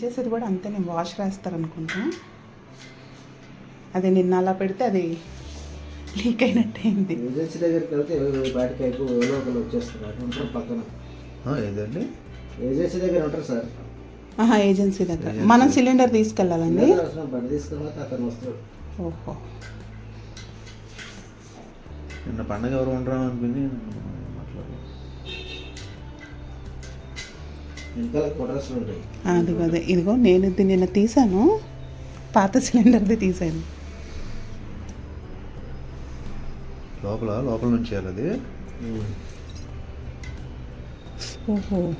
చేసేది కూడా అంతే నేను వాష్ రాస్తారనుకుంటా అది నిన్న అలా పెడితే అది లీక్ అయినట్టయింది ఏజెన్సీ దగ్గరికి వెళ్తే బయటకి ఎవరో ఒకరు అటు ఉంటారు పక్కన. ఆ, ఏదండి? ఏజెన్సీ దగ్గర ఉంటారు సార్. ఆహా ఏజెన్సీ దగ్గర. మనం సిలిండర్ తీసుకెళ్ళాలండి? ఓహో. నిన్న పండగ ఎవరు ఉండరు అనుకుని అది అదే. ఇదిగో నేను ఇది నిన్న తీసాను. పాత సిలిండర్ది తీసాను. లోపల లోపల నుంచి చేయాలి అది. ఓహో.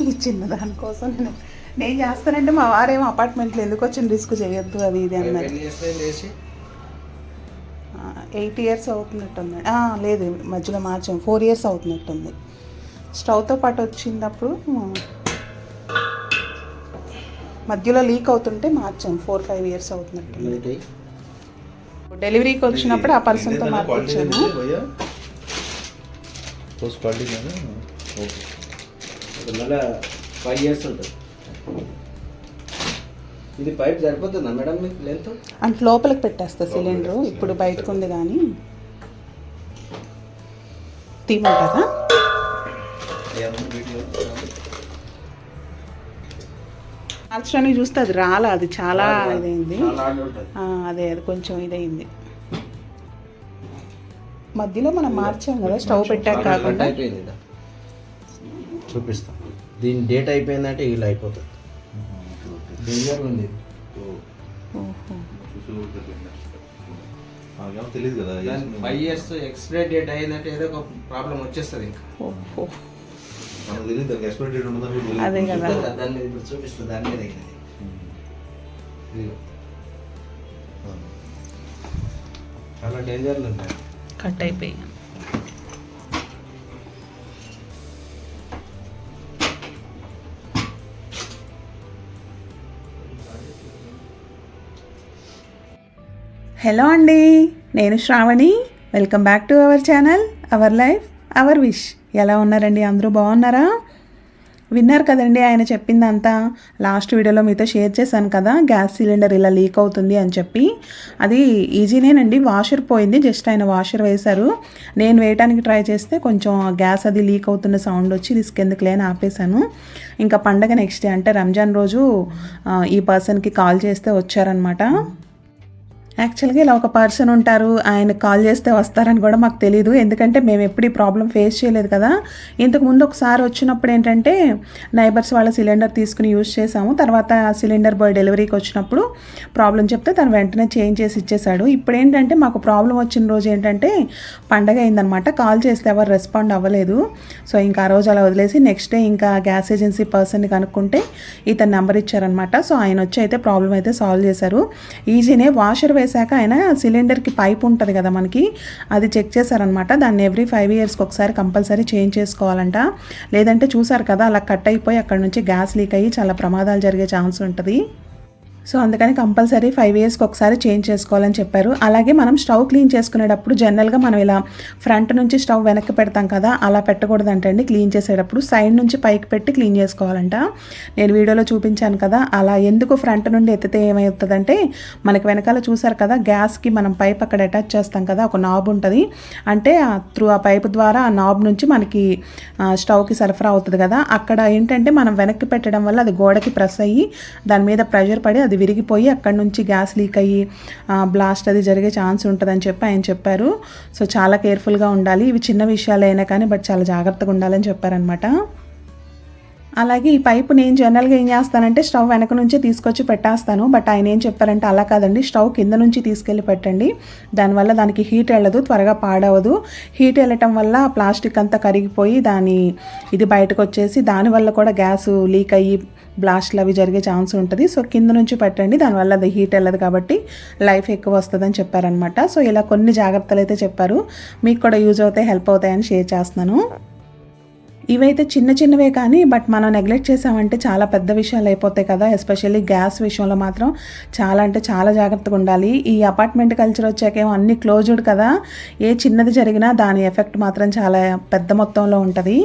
ఈ చిన్న దానికోసం నేను నేను చేస్తానంటే మా వారేమో అపార్ట్మెంట్లో ఎందుకు వచ్చిన రిస్క్ చేయొద్దు అది ఇది అన్నారు ఎయిట్ ఇయర్స్ అవుతున్నట్టుంది. ఆ, లేదు మధ్యలో మార్చాం. Four years అవుతున్నట్టుంది. స్టవ్తో పాటు వచ్చినప్పుడు మధ్యలో లీక్ అవుతుంటే మార్చాం. ఫోర్ ఫైవ్ ఇయర్స్ అవుతున్నట్టుంది. డెలివరీకి వచ్చినప్పుడు ఆ పర్సన్తో మార్పించాను. ఫైవ్ ఇయర్స్ ఉంటుంది. ఇది పైప్ సరిపోతుందా మేడం మీకు లెంత్ అంటే లోపలికి పెట్టేస్తా సిలిండర్. ఇప్పుడు బయటకు ఉంది కానీ వీడియో కాల్చడానికి చూస్తే అది రాలా అది చాలా ఇదైంది. చాలా హార్డ్ ఉంటుంది. ఆ, అదే అది కొంచెం ఇదైంది. మధ్యలో మనం మార్చాం కదా స్టవ్ పెట్టాక కాకుండా. చూపిస్తాం. దీని డేట్ అయిపోయిందంటే ఇలా అయిపోతుంది. డేంజర్ ఉంది. మాకేమో తెలియదు కదా ఫైవ్ ఇయర్స్ ఎక్స్పైరీ డేట్ అయిందంటే ఏదో ఒక ప్రాబ్లం వచ్చేస్తుంది ఇంకా. ఓహో. మనకు తెలియదు దానికి ఎక్స్పైరీ డేట్ ఉంటుందా మీకు తెలియదు. అదే కదా. చూపిస్తా, దాని మీద ఇప్పుడు చూపిస్తుంది దాని మీద అయింది ఇది ఆ. చాలా డేంజర్లు ఉన్నాయి. కట్ అయిపోయి హలో అండి నేను Shravani. Welcome back to our channel our life our wish ఎలా ఉన్నారండి? అందరూ బాగున్నారా? విన్నారు కదండి ఆయన చెప్పిందంతా. లాస్ట్ వీడియోలో మీతో షేర్ చేశాను కదా గ్యాస్ సిలిండర్ ఇలా లీక్ అవుతుంది అని చెప్పి. అది ఈజీనేనండి వాషర్ పోయింది జస్ట్ ఆయన వాషర్ వేశారు. నేను వేయటానికి ట్రై చేస్తే కొంచెం గ్యాస్ అది లీక్ అవుతున్న సౌండ్ వచ్చి రిస్క్ ఎందుకు లేని ఆపేశాను. ఇంకా పండగ నెక్స్ట్ డే అంటే రంజాన్ రోజు ఈ పర్సన్కి కాల్ చేస్తే వచ్చారనమాట యాక్చువల్గా ఇలా ఒక పర్సన్ ఉంటారు ఆయన కాల్ చేస్తే వస్తారని కూడా మాకు తెలియదు ఎందుకంటే మేము ఎప్పుడు ఈ ప్రాబ్లం ఫేస్ చేయలేదు కదా. ఇంతకు ముందు ఒకసారి వచ్చినప్పుడు ఏంటంటే నైబర్స్ వాళ్ళ సిలిండర్ తీసుకుని యూజ్ చేసాము తర్వాత ఆ సిలిండర్ బాయ్ డెలివరీకి వచ్చినప్పుడు ప్రాబ్లం చెప్తే తను వెంటనే చేంజ్ చేసి ఇచ్చేశాడు. ఇప్పుడు ఏంటంటే మాకు ప్రాబ్లం వచ్చిన రోజు ఏంటంటే పండగ అయిందనమాట కాల్ చేస్తే ఎవరు రెస్పాండ్ అవ్వలేదు. సో ఇంకా ఆ రోజు అలా వదిలేసి నెక్స్ట్ డే ఇంకా గ్యాస్ ఏజెన్సీ పర్సన్ని కనుక్కుంటే ఇతను నెంబర్ ఇచ్చారనమాట సో ఆయన వచ్చి అయితే ప్రాబ్లం అయితే సాల్వ్ చేశారు. ఈజీనే వాషర్ చేశాక ఆయన సిలిండర్కి పైప్ ఉంటుంది కదా మనకి అది చెక్ చేశారనమాట. దాన్ని ఎవ్రీ ఫైవ్ ఇయర్స్కి ఒకసారి కంపల్సరీ చేంజ్ చేసుకోవాలంట. లేదంటే చూసారు కదా అలా కట్ అయిపోయి అక్కడ నుంచి గ్యాస్ లీక్ అయ్యి చాలా ప్రమాదాలు జరిగే ఛాన్స్ ఉంటుంది. సో అందుకని కంపల్సరీ ఫైవ్ ఇయర్స్కి ఒకసారి చేంజ్ చేసుకోవాలని చెప్పారు. అలాగే మనం స్టవ్ క్లీన్ చేసుకునేటప్పుడు జనరల్గా మనం ఇలా ఫ్రంట్ నుంచి స్టవ్ వెనక్కి పెడతాం కదా అలా పెట్టకూడదంటండి క్లీన్ చేసేటప్పుడు సైడ్ నుంచి పైకి పెట్టి క్లీన్ చేసుకోవాలంట. నేను వీడియోలో చూపించాను కదా అలా ఎందుకు ఫ్రంట్ నుండి ఎత్తితే ఏమవుతుందంటే మనకి వెనకాల చూసారు కదా గ్యాస్కి మనం పైప్ అక్కడ అటాచ్ చేస్తాం కదా ఒక నాబ్ ఉంటుంది. అంటే త్రూ ఆ పైప్ ద్వారా ఆ నాబ్ నుంచి మనకి స్టవ్కి సరఫరా అవుతుంది కదా. అక్కడ ఏంటంటే మనం వెనక్కి పెట్టడం వల్ల అది గోడకి ప్రెస్ అయ్యి దాని మీద ప్రెషర్ పడి అది విరిగిపోయి అక్కడి నుంచి గ్యాస్ లీక్ అయ్యి బ్లాస్ట్ అది జరిగే ఛాన్స్ ఉంటుందని చెప్పి ఆయన చెప్పారు. సో చాలా కేర్ఫుల్గా ఉండాలి. ఇవి చిన్న విషయాలైనా కానీ బట్ చాలా జాగ్రత్తగా ఉండాలని చెప్పారనమాట అలాగే ఈ పైపు నేను జనరల్గా ఏం చేస్తానంటే స్టవ్ వెనక నుంచి తీసుకొచ్చి పెట్టేస్తాను. బట్ ఆయన ఏం చెప్పారంటే అలా కాదండి. స్టవ్ కింద నుంచి తీసుకెళ్ళి పెట్టండి. దానివల్ల దానికి హీట్ వెళ్ళదు త్వరగా పాడవదు. హీట్ వెళ్ళటం వల్ల ప్లాస్టిక్ అంతా కరిగిపోయి దాని ఇది బయటకు వచ్చేసి దానివల్ల కూడా గ్యాస్ లీక్ అయ్యి బ్లాస్ట్లు అవి జరిగే ఛాన్స్ ఉంటుంది. సో కింద నుంచి పెట్టండి. దానివల్ల అది హీట్ వెళ్ళదు కాబట్టి లైఫ్ ఎక్కువ వస్తుందని చెప్పారనమాట సో ఇలా కొన్ని జాగ్రత్తలు అయితే చెప్పారు. మీకు కూడా యూజ్ అవుతాయి హెల్ప్ అవుతాయని షేర్ చేస్తున్నాను. ఇవైతే చిన్న చిన్నవే కానీ బట్ మనం నెగ్లెక్ట్ చేసామంటే చాలా పెద్ద విషయాలు అయిపోతాయి కదా. ఎస్పెషల్లీ గ్యాస్ విషయంలో మాత్రం చాలా అంటే చాలా జాగ్రత్తగా ఉండాలి. ఈ అపార్ట్మెంట్ కల్చర్ వచ్చాకేమో అన్ని క్లోజ్డ్ కదా. ఏ చిన్నది జరిగినా దాని ఎఫెక్ట్ మాత్రం చాలా పెద్ద మొత్తంలో ఉంటుంది.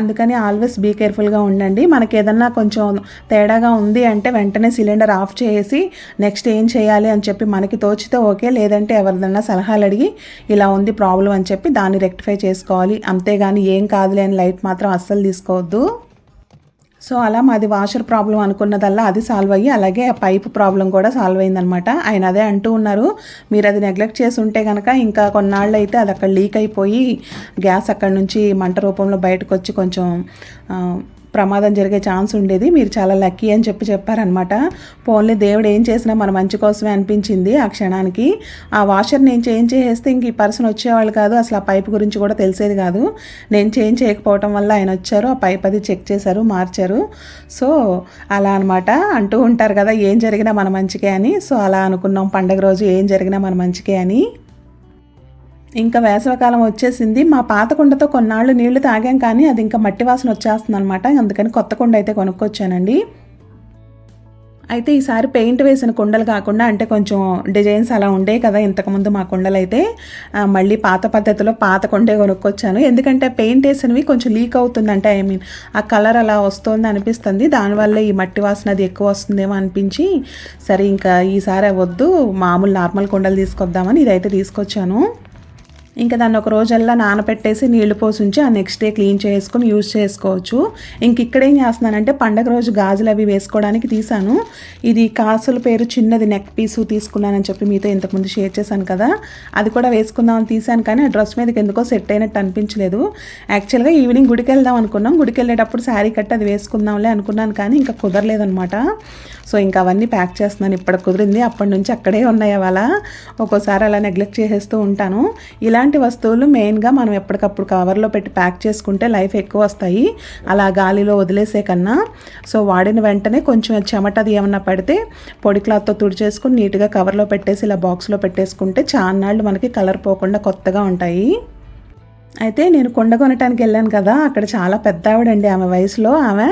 అందుకని ఆల్వేస్ బీ కేర్ఫుల్గా ఉండండి. మనకి ఏదన్నా కొంచెం తేడాగా ఉంది అంటే వెంటనే సిలిండర్ ఆఫ్ చేసి నెక్స్ట్ ఏం చేయాలి అని చెప్పి మనకి తోచితే ఓకే లేదంటే ఎవరిదన్నా సలహాలు అడిగి ఇలా ఉంది ప్రాబ్లం అని చెప్పి దాన్ని రెక్టిఫై చేసుకోవాలి. అంతేగాని ఏం కాదులే అని లైట్ మాత్రం అస్సలు తీసుకోవద్దు. సో అలా మాది వాషర్ ప్రాబ్లం అనుకున్నదల్లా అది సాల్వ్ అయ్యి అలాగే ఆ పైప్ ప్రాబ్లం కూడా సాల్వ్ అయిందనమాట ఆయన అదే అంటూ ఉన్నారు మీరు అది నెగ్లెక్ట్ చేసి ఉంటే కనుక ఇంకా కొన్నాళ్ళు అయితే అది అక్కడ లీక్ అయిపోయి గ్యాస్ అక్కడ నుంచి మంట రూపంలో బయటకు వచ్చి కొంచెం ప్రమాదం జరిగే ఛాన్స్ ఉండేది. మీరు చాలా లక్కీ అని చెప్పి చెప్పారనమాట పోన్లీ దేవుడు ఏం చేసినా మన మంచి కోసమే అనిపించింది ఆ క్షణానికి. ఆ వాషర్ నేను చేంజ్ చేసేస్తే ఇంక ఈ పర్సన్ వచ్చేవాళ్ళు కాదు. అసలు ఆ పైప్ గురించి కూడా తెలిసేది కాదు. నేను చేంజ్ చేయకపోవటం వల్ల ఆయన వచ్చారు. ఆ పైప్ అది చెక్ చేశారు మార్చారు. సో అలా అనమాట అంటూ ఉంటారు కదా ఏం జరిగినా మన మంచికే అని. సో అలా అనుకున్నాం. పండగ రోజు ఏం జరిగినా మన మంచికే అని. ఇంకా వేసవికాలం వచ్చేసింది. మా పాత కుండతో కొన్నాళ్ళు నీళ్ళు తాగాం కానీ అది ఇంకా మట్టి వాసన వచ్చేస్తుంది అనమాట అందుకని కొత్త కుండ అయితే కొనుక్కొచ్చానండి. అయితే ఈసారి పెయింట్ వేసిన కుండలు కాకుండా అంటే కొంచెం డిజైన్స్ అలా ఉండే కదా ఇంతకుముందు మా కుండలు అయితే మళ్ళీ పాత పద్ధతిలో పాత కొండే కొనుక్కొచ్చాను. ఎందుకంటే పెయింట్ వేసినవి కొంచెం లీక్ అవుతుంది అంటే ఐ మీన్ ఆ కలర్ అలా వస్తుంది అనిపిస్తుంది. దానివల్ల ఈ మట్టి వాసన అది ఎక్కువ వస్తుందేమో అనిపించి సరే ఇంకా ఈసారి వద్దు మామూలు నార్మల్ కుండలు తీసుకొద్దామని ఇదైతే తీసుకొచ్చాను. ఇంకా దాన్ని ఒక రోజల్లా నానబెట్టేసి నీళ్ళు పోసి ఉంచి ఆ నెక్స్ట్ డే క్లీన్ చేసుకుని యూజ్ చేసుకోవచ్చు. ఇంక ఇక్కడ ఏం చేస్తున్నానంటే పండగ రోజు గాజులు అవి వేసుకోవడానికి తీసాను. ఇది కాసుల పేరు చిన్నది నెక్ పీసు తీసుకున్నానని చెప్పి మీతో ఇంతకుముందు షేర్ చేశాను కదా. అది కూడా వేసుకుందామని తీసాను కానీ ఆ డ్రెస్ మీదకి ఎందుకో సెట్ అయినట్టు అనిపించలేదు. యాక్చువల్గా ఈవినింగ్ గుడికి వెళ్దాం అనుకున్నాం. గుడికి వెళ్ళేటప్పుడు శారీ కట్టి అది వేసుకుందాంలే అనుకున్నాను కానీ ఇంకా కుదరలేదనమాట సో ఇంకా అవన్నీ ప్యాక్ చేస్తున్నాను. ఇప్పుడు కుదిరింది. అప్పటి నుంచి అక్కడే ఉన్నాయి అవాళ ఒక్కోసారి అలా నెగ్లెక్ట్ చేసేస్తూ ఉంటాను. ఇలా ఇలాంటి వస్తువులు మెయిన్గా మనం ఎప్పటికప్పుడు కవర్లో పెట్టి ప్యాక్ చేసుకుంటే లైఫ్ ఎక్కువ వస్తాయి. అలా గాలిలో వదిలేసే కన్నా. సో వాడిన వెంటనే కొంచెం చెమటది ఏమన్నా పడితే పొడి క్లాత్తో తుడిచేసుకుని నీట్గా కవర్లో పెట్టేసి ఇలా బాక్స్లో పెట్టేసుకుంటే చాన్నాళ్ళు మనకి కలర్ పోకుండా కొత్తగా ఉంటాయి. అయితే నేను కొండ కొనటానికి వెళ్ళాను కదా అక్కడ చాలా పెద్ద ఆవిడండి ఆమె వయసులో. ఆమె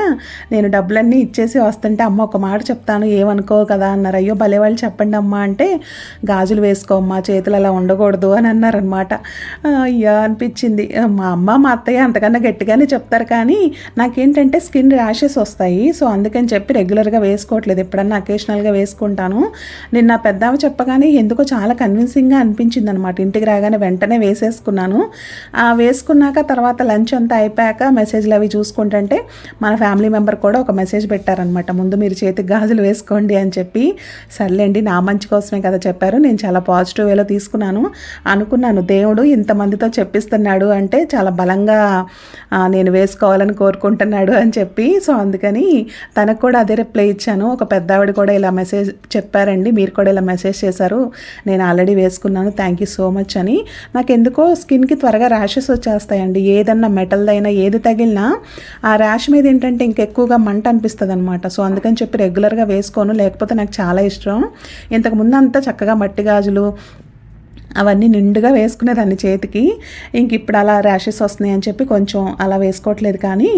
నేను డబ్బులన్నీ ఇచ్చేసి వస్తుంటే అమ్మ ఒక మాట చెప్తాను ఏమనుకో కదా అన్నారు. అయ్యో భలే వాళ్ళు చెప్పండి అమ్మ అంటే గాజులు వేసుకోమ్మా చేతులు అలా ఉండకూడదు అని అన్నారనమాట అయ్యా అనిపించింది. మా అమ్మ మా అత్తయ్య అంతకన్నా గట్టిగానే చెప్తారు కానీ నాకేంటంటే స్కిన్ ర్యాషెస్ వస్తాయి. సో అందుకని చెప్పి రెగ్యులర్గా వేసుకోవట్లేదు. ఎప్పుడన్నా అకేషనల్గా వేసుకుంటాను. నిన్న పెద్దామ చెప్పగానే ఎందుకో చాలా కన్విన్సింగ్గా అనిపించింది అనమాట ఇంటికి రాగానే వెంటనే వేసేసుకున్నాను. ఆ వేసుకున్నాక తర్వాత లంచ్ అంతా అయిపోయాక మెసేజ్లు అవి చూసుకుంటుంటే మన ఫ్యామిలీ మెంబర్ కూడా ఒక మెసేజ్ పెట్టారనమాట ముందు మీరు చేతికి గాజులు వేసుకోండి అని చెప్పి సర్లేండి నా మంచి కోసమే కదా చెప్పారు. నేను చాలా పాజిటివ్ వేలో తీసుకున్నాను. అనుకున్నాను దేవుడు ఇంతమందితో చెప్పిస్తున్నాడు అంటే చాలా బలంగా నేను వేసుకోవాలని కోరుకుంటున్నాడు అని చెప్పి సో అందుకని తనకు కూడా అదే రిప్లై ఇచ్చాను. ఒక పెద్ద ఆవిడ కూడా ఇలా మెసేజ్ చెప్పారండి. మీరు కూడా ఇలా మెసేజ్ చేశారు. నేను ఆల్రెడీ వేసుకున్నాను. థ్యాంక్ యూ సో మచ్ అని. నాకు ఎందుకో స్కిన్కి త్వరగా ర్యాషెస్ వచ్చేస్తాయండి. ఏదన్నా మెటల్దైనా ఏది తగిలినా ఆ ర్యాష్ మీద ఏంటంటే ఇంకెక్కువగా మంట అనిపిస్తుంది అనమాట సో అందుకని చెప్పి రెగ్యులర్గా వేసుకోను. లేకపోతే నాకు చాలా ఇష్టం. ఇంతకు ముందు అంతా చక్కగా మట్టి గాజులు అవన్నీ నిండుగా వేసుకునేదాన్ని చేతికి. ఇంక ఇప్పుడు అలా ర్యాషెస్ వస్తున్నాయి అని చెప్పి కొంచెం అలా వేసుకోవట్లేదు కానీ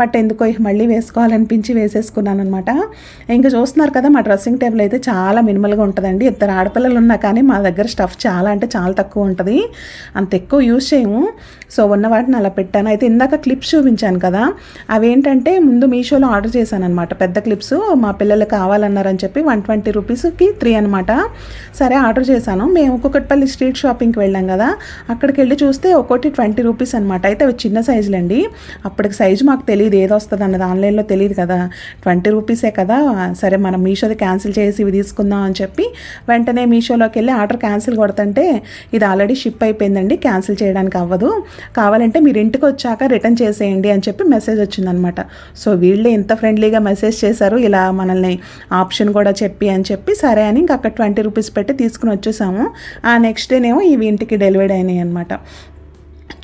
బట్ ఎందుకో ఇక మళ్ళీ వేసుకోవాలనిపించి వేసేసుకున్నాను అనమాట ఇంకా చూస్తున్నారు కదా మా డ్రెస్సింగ్ టేబుల్ అయితే చాలా మినిమల్గా ఉంటుందండి. ఇద్దరు ఆడపిల్లలు ఉన్నా కానీ మా దగ్గర స్టఫ్ చాలా అంటే చాలా తక్కువ ఉంటుంది. అంత ఎక్కువ యూజ్ చేయము. సో ఉన్న వాటిని అలా పెట్టాను. అయితే ఇందాక క్లిప్స్ చూపించాను కదా అవేంటంటే ముందు మీషోలో ఆర్డర్ చేశాను అనమాట పెద్ద క్లిప్స్ మా పిల్లలు కావాలన్నారని చెప్పి వన్ ట్వంటీ రూపీస్కి త్రీ అనమాట సరే ఆర్డర్ చేశాను. మేము కుకట్పల్లి స్ట్రీట్ షాపింగ్కి వెళ్ళాం కదా అక్కడికి వెళ్ళి చూస్తే ఒక్కోటి ట్వంటీ రూపీస్ అనమాట అయితే అవి చిన్న సైజులండి అప్పటికి సైజు మాకు తెలియదు ఏది వస్తుంది అన్నది ఆన్లైన్లో తెలియదు కదా. ట్వంటీ రూపీసే కదా సరే మనం మీషోది క్యాన్సిల్ చేసి ఇవి తీసుకుందాం అని చెప్పి వెంటనే మీషోలోకి వెళ్ళి ఆర్డర్ క్యాన్సిల్ కొడతంటే ఇది ఆల్రెడీ షిప్ అయిపోయిందండి క్యాన్సిల్ చేయడానికి అవ్వదు. కావాలంటే మీరు ఇంటికి వచ్చాక రిటర్న్ చేసేయండి అని చెప్పి మెసేజ్ వచ్చిందనమాట సో వీళ్ళే ఇంత ఫ్రెండ్లీగా మెసేజ్ చేశారు ఇలా మనల్ని ఆప్షన్ కూడా చెప్పి అని చెప్పి సరే అని ఇంకా అక్కడ ట్వంటీ రూపీస్ పెట్టి తీసుకుని వచ్చేసాము. ఆ నెక్స్ట్ డేనేమో ఇవి ఇంటికి డెలివరీ అయినాయి అనమాట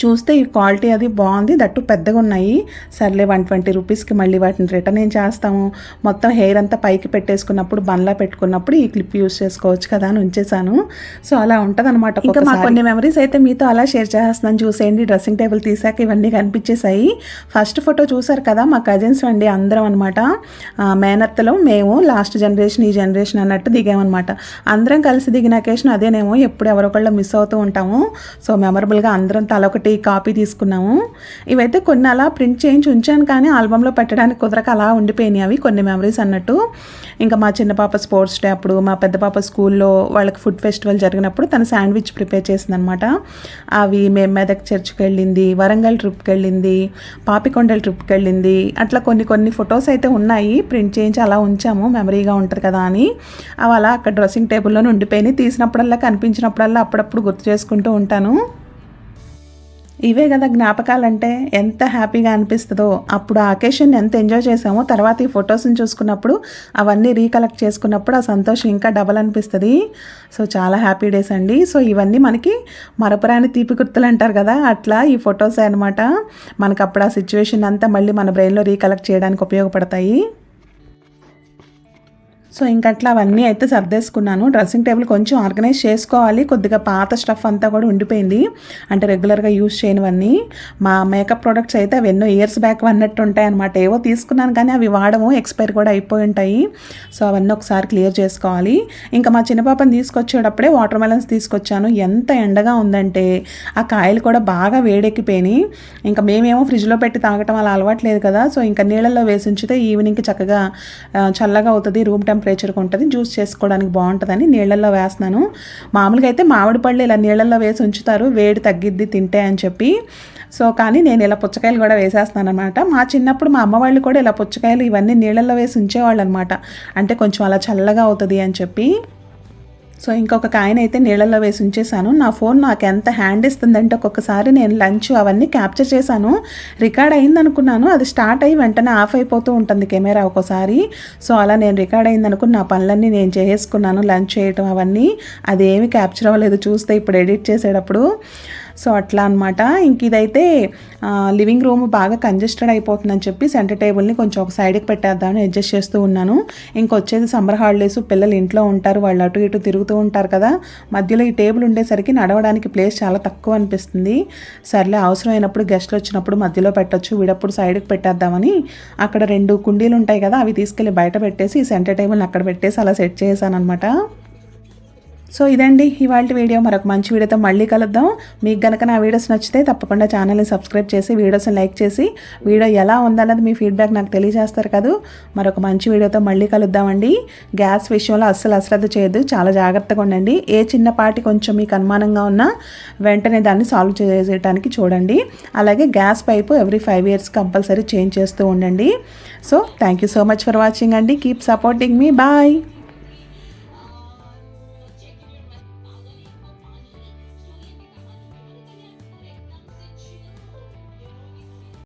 చూస్తే ఈ క్వాలిటీ అది బాగుంది. దట్టు పెద్దగా ఉన్నాయి. సర్లే వన్ ట్వంటీ రూపీస్కి మళ్ళీ వాటిని రిటర్న్ ఏం చేస్తాము? మొత్తం హెయిర్ అంతా పైకి పెట్టేసుకున్నప్పుడు బండ్లా పెట్టుకున్నప్పుడు ఈ క్లిప్ యూస్ చేసుకోవచ్చు కదా అని ఉంచేసాను సో అలా ఉంటుంది అనమాట ఇంకా మా కొన్ని మెమరీస్ అయితే మీతో అలా షేర్ చేస్తున్నాను. చూసేయండి. డ్రెస్సింగ్ టేబుల్ తీసాక ఇవన్నీ కనిపించేసాయి ఫస్ట్ ఫోటో చూసారు కదా మా కజిన్స్ అండి అందరం అనమాట మేనత్తలో మేము లాస్ట్ జనరేషన్ ఈ జనరేషన్ అన్నట్టు దిగామన్నమాట. అందరం కలిసి దిగిన అకేషన్ అదేనేమో ఎప్పుడు ఎవరొకళ్ళు మిస్ అవుతూ ఉంటాము. సో మెమరబుల్గా అందరం ఒకటి కాపీ తీసుకున్నాము. ఇవైతే కొన్ని అలా ప్రింట్ చేయించి ఉంచాను కానీ ఆల్బంలో పెట్టడానికి కుదరక అలా ఉండిపోయినాయి అవి కొన్ని మెమరీస్ అన్నట్టు. ఇంకా మా చిన్న పాప స్పోర్ట్స్ డే అప్పుడు మా పెద్ద పాప స్కూల్లో వాళ్ళకి ఫుడ్ ఫెస్టివల్ జరిగినప్పుడు తను శాండ్విచ్ ప్రిపేర్ చేసిందనమాట అవి మేము మెదక్ చర్చ్కి వెళ్ళింది వరంగల్ ట్రిప్కి వెళ్ళింది పాపికొండల ట్రిప్కి వెళ్ళింది. అట్లా కొన్ని కొన్ని ఫొటోస్ అయితే ఉన్నాయి. ప్రింట్ చేయించి అలా ఉంచాము. మెమరీగా ఉంటుంది కదా అని. అవి అలా అక్కడ డ్రెస్సింగ్ టేబుల్లోనే ఉండిపోయినాయి. తీసినప్పుడల్లా కనిపించినప్పుడల్లా అప్పుడప్పుడు గుర్తు చేసుకుంటూ ఉంటాను. ఇవే కదా జ్ఞాపకాలంటే ఎంత హ్యాపీగా అనిపిస్తుందో. అప్పుడు ఆ అకేషన్ ఎంత ఎంజాయ్ చేసామో తర్వాత ఈ ఫొటోస్ని చూసుకున్నప్పుడు అవన్నీ రీకలెక్ట్ చేసుకున్నప్పుడు ఆ సంతోషం ఇంకా డబల్ అనిపిస్తుంది. సో చాలా హ్యాపీ డేస్ అండి. సో ఇవన్నీ మనకి మరపురాని తీపి గుర్తులు అంటారు కదా అట్లా ఈ ఫొటోస్ అనమాట మనకు అప్పుడు ఆ సిచ్యువేషన్ అంతా మళ్ళీ మన బ్రెయిన్లో రీకలెక్ట్ చేయడానికి ఉపయోగపడతాయి. సో ఇంకట్లా అవన్నీ అయితే సర్దేసుకున్నాను. డ్రెస్సింగ్ టేబుల్ కొంచెం ఆర్గనైజ్ చేసుకోవాలి. కొద్దిగా పాత స్టఫ్ అంతా కూడా ఉండిపోయింది. అంటే రెగ్యులర్గా యూజ్ చేయనివన్నీ. మా మేకప్ ప్రొడక్ట్స్ అయితే అవి ఎన్నో ఇయర్స్ బ్యాక్ అన్నట్టు ఉంటాయి అనమాట ఏవో తీసుకున్నాను కానీ అవి వాడము ఎక్స్పైర్ కూడా అయిపోయి ఉంటాయి. సో అవన్నీ ఒకసారి క్లియర్ చేసుకోవాలి. ఇంకా మా చిన్న పాపని తీసుకొచ్చేటప్పుడే వాటర్ మెలన్స్ తీసుకొచ్చాను. ఎంత ఎండగా ఉందంటే ఆ కాయలు కూడా బాగా వేడెక్కిపోయినాయి. ఇంకా మేమేమో ఫ్రిడ్జ్లో పెట్టి తాగటం అలా అలవాట్లేదు కదా. సో ఇంకా నీళ్ళల్లో వేసి ఉంచితే ఈవినింగ్కి చక్కగా చల్లగా అవుతుంది. రూమ్ టెంపరేచర్కి ఉంటుంది జ్యూస్ చేసుకోవడానికి బాగుంటుందని నీళ్ళల్లో వేస్తున్నాను. మామూలుగా అయితే మామిడి పళ్ళు ఇలా నీళ్ళల్లో వేసి ఉంచుతారు వేడి తగ్గిద్ది తింటే అని చెప్పి. సో కానీ నేను ఇలా పుచ్చకాయలు కూడా వేసేస్తాను అనమాట మా చిన్నప్పుడు మా అమ్మ వాళ్ళు కూడా ఇలా పుచ్చకాయలు ఇవన్నీ నీళ్ళల్లో వేసి ఉంచేవాళ్ళు అనమాట అంటే కొంచెం అలా చల్లగా అవుతుంది అని చెప్పి. సో ఇంకొక కాయన అయితే నీళ్ళల్లో వేసి ఉంచేసాను నా ఫోన్ నాకు ఎంత హ్యాండ్ ఇస్తుందంటే ఒక్కొక్కసారి నేను లంచ్ అవన్నీ క్యాప్చర్ చేశాను. రికార్డ్ అయింది అనుకున్నాను అది స్టార్ట్ అయ్యి వెంటనే ఆఫ్ అయిపోతూ ఉంటుంది కెమెరా ఒక్కోసారి. సో అలా నేను రికార్డ్ అయింది అనుకుని నా పనులన్నీ నేను చేసుకున్నాను లంచ్ చేయటం అవన్నీ. అదేమి క్యాప్చర్ అవ్వలేదు. చూస్తే ఇప్పుడు ఎడిట్ చేసేటప్పుడు. సో అట్లా అనమాట ఇంక ఇదైతే లివింగ్ రూమ్ బాగా కంజెస్టెడ్ అయిపోతుందని చెప్పి సెంటర్ టేబుల్ని కొంచెం ఒక సైడ్కి పెట్టేద్దామని అడ్జస్ట్ చేస్తూ ఉన్నాను. ఇంకొచ్చేది సమ్మర్ హాలిడేస్ పిల్లలు ఇంట్లో ఉంటారు వాళ్ళు అటు ఇటు తిరుగుతూ ఉంటారు కదా. మధ్యలో ఈ టేబుల్ ఉండేసరికి నడవడానికి ప్లేస్ చాలా తక్కువ అనిపిస్తుంది. సర్లే అవసరమైనప్పుడు గెస్ట్లు వచ్చినప్పుడు మధ్యలో పెట్టచ్చు వీడప్పుడు సైడ్కి పెట్టేద్దామని. అక్కడ రెండు కుండీలు ఉంటాయి కదా అవి తీసుకెళ్ళి బయట పెట్టేసి ఈ సెంటర్ టేబుల్ని అక్కడ పెట్టేసి అలా సెట్ చేశాను అనమాట సో ఇదండి ఇవాళ వీడియో. మరొక మంచి వీడియోతో మళ్ళీ కలుద్దాం. మీకు కనుక నా వీడియోస్ నచ్చితే తప్పకుండా ఛానల్ని సబ్స్క్రైబ్ చేసి వీడియోస్ని లైక్ చేసి వీడియో ఎలా ఉందన్నది మీ ఫీడ్బ్యాక్ నాకు తెలియజేస్తారు కదా. మరొక మంచి వీడియోతో మళ్ళీ కలుద్దామండి. గ్యాస్ విషయంలో అస్సలు అశ్రద్ధ చేయొద్దు. చాలా జాగ్రత్తగా ఉండండి. ఏ చిన్నపాటి కొంచెం మీకు అనుమానంగా ఉన్నా వెంటనే దాన్ని సాల్వ్ చేసేయడానికి చూడండి. అలాగే gas pipe every five years compulsory change చేస్తూ ఉండండి. So thank you so much for watching అండి. కీప్ సపోర్టింగ్ మీ. బాయ్.